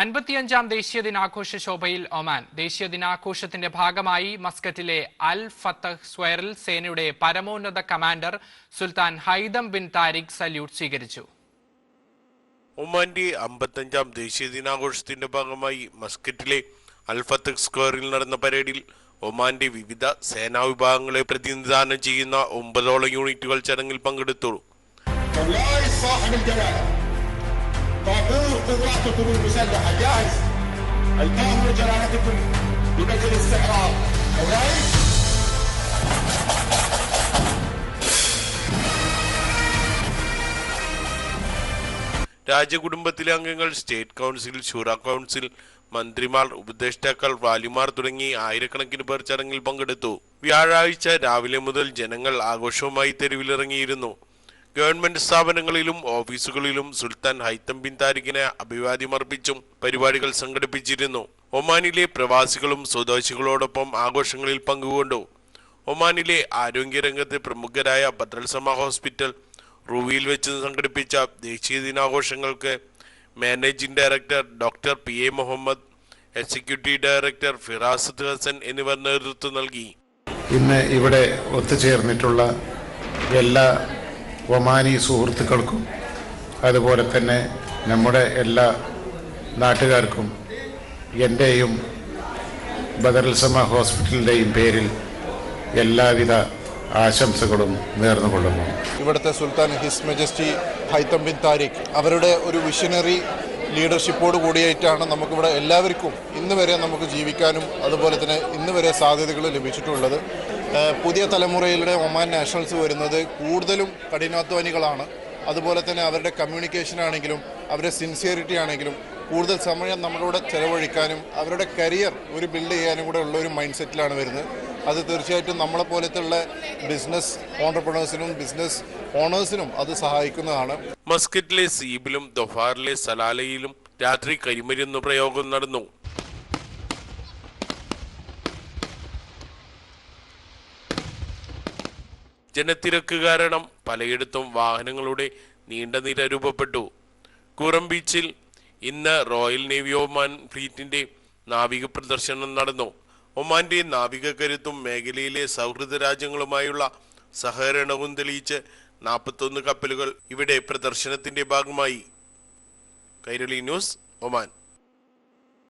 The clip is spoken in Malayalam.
അൻപത്തിയഞ്ചാം ദേശീയ ദിനാഘോഷ ശോഭയിൽ ഒമാൻ. ദേശീയ ദിനാഘോഷത്തിന്റെ ഭാഗമായി മസ്കറ്റിലെ അൽ ഫത്തഹ് സ്ക്വയറിൽ സേനയുടെ പരമോന്നത കമാൻഡർ സുൽത്താൻ ഹൈദം ബിൻ താരിഖ് സല്യൂട്ട് സ്വീകരിച്ചു. ഒമാന്റെ അമ്പത്തഞ്ചാം ദേശീയ ദിനാഘോഷത്തിന്റെ ഭാഗമായി മസ്കറ്റിലെ അൽ ഫത്തഹ് സ്ക്വയറിൽ നടന്ന പരേഡിൽ ഒമാന്റെ വിവിധ സേനാ വിഭാഗങ്ങളെ പ്രതിനിധാനം ചെയ്യുന്ന ഒമ്പതോളം യൂണിറ്റുകൾ ചടങ്ങിൽ പങ്കെടുത്തു. الرئيس صاحب الجلالة طابور قواتكم المسلحة جاهز التهم جلالتكم بمجلس الاستعراض الرئيس രാജകുടുംബത്തിലെ അംഗങ്ങൾ സ്റ്റേറ്റ് കൗൺസിൽ ഷൂറ കൗൺസിൽ മന്ത്രിമാർ ഉപദേഷ്ടാക്കൾ വാലിമാർ തുടങ്ങി ആയിരക്കണക്കിന് പേർ ചടങ്ങിൽ പങ്കെടുത്തു വ്യാഴാഴ്ച രാവിലെ മുതൽ ജനങ്ങൾ ആഘോഷവുമായി തെരുവിലിറങ്ങിയിരുന്നു ഗവൺമെന്റ് സ്ഥാപനങ്ങളിലും ഓഫീസുകളിലും സുൽത്താൻ ഹൈത്തം ബിൻ താരിഖിനെ അഭിവാദ്യമർപ്പിച്ചും പരിപാടികൾ സംഘടിപ്പിച്ചിരുന്നു. ഒമാനിലെ പ്രവാസികളും സ്വദേശികളോടൊപ്പം ആഘോഷങ്ങളിൽ പങ്കുകൊണ്ടു. ഒമാനിലെ ആരോഗ്യരംഗത്തെ പ്രമുഖരായ ബദ്രൽസമ ഹോസ്പിറ്റൽ റൂവിയിൽ വെച്ച് സംഘടിപ്പിച്ച ദേശീയ ദിനാഘോഷങ്ങൾക്ക് managing director doctor P A Muhammad executive director Firasath Hasan എന്നിവർ നേതൃത്വം നൽകി. ഇന്ന് ഇവിടെ ഒത്തുചേർന്നിട്ടുള്ള എല്ലാ ഒമാനി സുഹൃത്തുക്കൾക്കും അതുപോലെ തന്നെ നമ്മുടെ എല്ലാ നാട്ടുകാർക്കും എന്റെയും ബദർസമ ഹോസ്പിറ്റലിന്റെയും പേരിൽ എല്ലാവിധ ആശംസകളും നേർന്നുകൊള്ളുന്നു. ഇവിടുത്തെ സുൽത്താൻ his majesty Haitham bin Tariq അവരുടെ ഒരു വിഷനറി ലീഡർഷിപ്പോട് കൂടിയായിട്ടാണ് നമുക്കിവിടെ എല്ലാവർക്കും ഇന്ന് വരെ നമുക്ക് ജീവിക്കാനും അതുപോലെ തന്നെ ഇന്ന് വരെ സാധ്യതകൾ ലഭിച്ചിട്ടുള്ളത്. പുതിയ തലമുറയിലൂടെ ഒമാൻ നാഷണൽസ് വരുന്നത് കൂടുതലും കഠിനാധ്വാനികളാണ്. അതുപോലെ തന്നെ അവരുടെ കമ്മ്യൂണിക്കേഷൻ ആണെങ്കിലും അവരുടെ സിൻസിയറിറ്റി ആണെങ്കിലും കൂടുതൽ സമയം നമ്മളോട് ചെലവഴിക്കാനും അവരുടെ കരിയർ ഒരു ബിൽഡ് ചെയ്യാനും കൂടെ ഉള്ള ഒരു മൈൻഡ് സെറ്റിലാണ് വരുന്നത്. അത് തീർച്ചയായിട്ടും നമ്മളെ പോലത്തുള്ള ബിസിനസ് ഓണ്ടർപ്രണേഴ്സിനും ബിസിനസ് ഓണേഴ്സിനും അത് സഹായിക്കുന്നതാണ്. മസ്കറ്റിലെ സീബിലും ദൊഫാറിലെ സലാലയിലും രാത്രി കരിമരുന്ന് പ്രയോഗം നടന്നു. ജനത്തിരക്ക് കാരണം പലയിടത്തും വാഹനങ്ങളുടെ നീണ്ട നിര രൂപപ്പെട്ടു. കുറം ബീച്ചിൽ ഇന്ന് റോയൽ നേവി ഒമാൻ ഫ്ലീറ്റിന്റെ നാവിക പ്രദർശനം നടന്നു. ഒമാന്റെ നാവിക കരുത്തും മേഖലയിലെ സൗഹൃദ രാജ്യങ്ങളുമായുള്ള സഹകരണവും തെളിയിച്ച് നാൽപ്പത്തൊന്ന് കപ്പലുകൾ ഇവിടെ പ്രദർശനത്തിന്റെ ഭാഗമായി. Kairali news Oman.